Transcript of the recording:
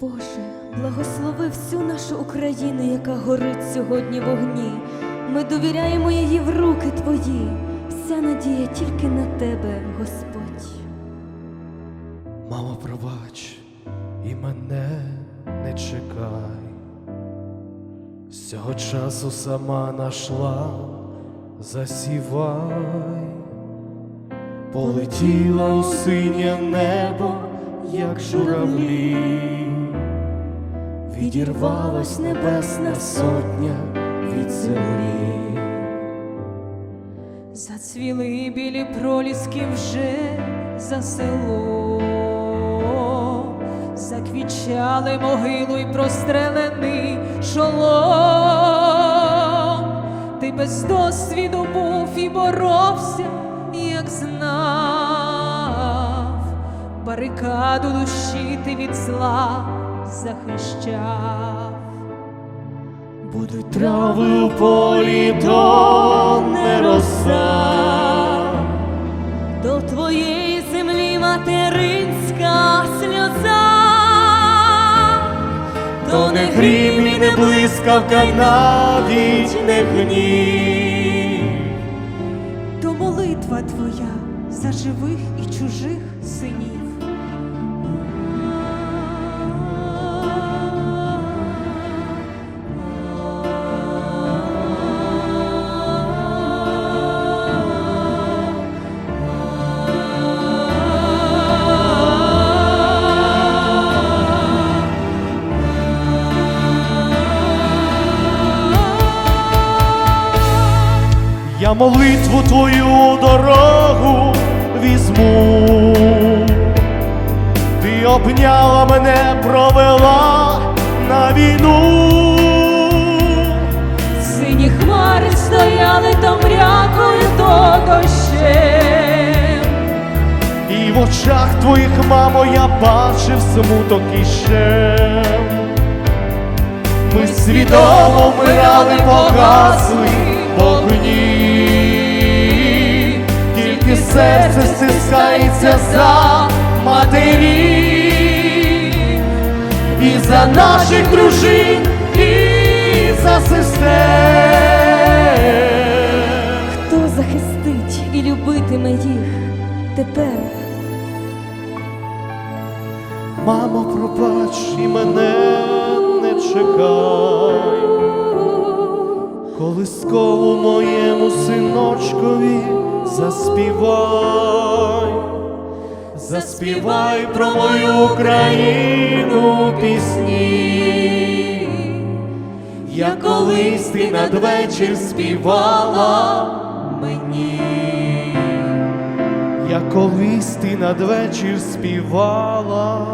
Боже, благослови всю нашу Україну, яка горить сьогодні в огні. Ми довіряємо її в руки Твої. Вся надія тільки на Тебе, Господь. Мамо, пробач, і мене не чекай. З цього часу сама нашла, засівай, полетіла у синє небо, як журавлі, відірвалась небесна сотня від землі. Зацвіли білі проліски вже за село, заквічали могилу й прострелений шолом. Ти без досвіду був і боровся, барикаду душі ти від зла захищав. Будуть трави у полі, то не роса. До Твоєї землі материнська сльоза. То не грім і не блискавка, навіть не гнів. то молитва твоя за живих і чужих синів. Я молитву твою дорогу візьму. Ти обняла мене, провела на війну. Сині хмари стояли то мрякою, то дощем. І в очах твоїх, мамо, я бачив смуток і щем. Ми свідомо вмирали, погасли серце стискається за матерів, і за наших дружин, і за сестер. Хто захистить і любитиме їх тепер? Мамо, пробач і мене не чекай, колискову моєму синочкові заспівай, заспівай про мою Україну пісні, я колись ти надвечір співала мені. Я колись ти надвечір співала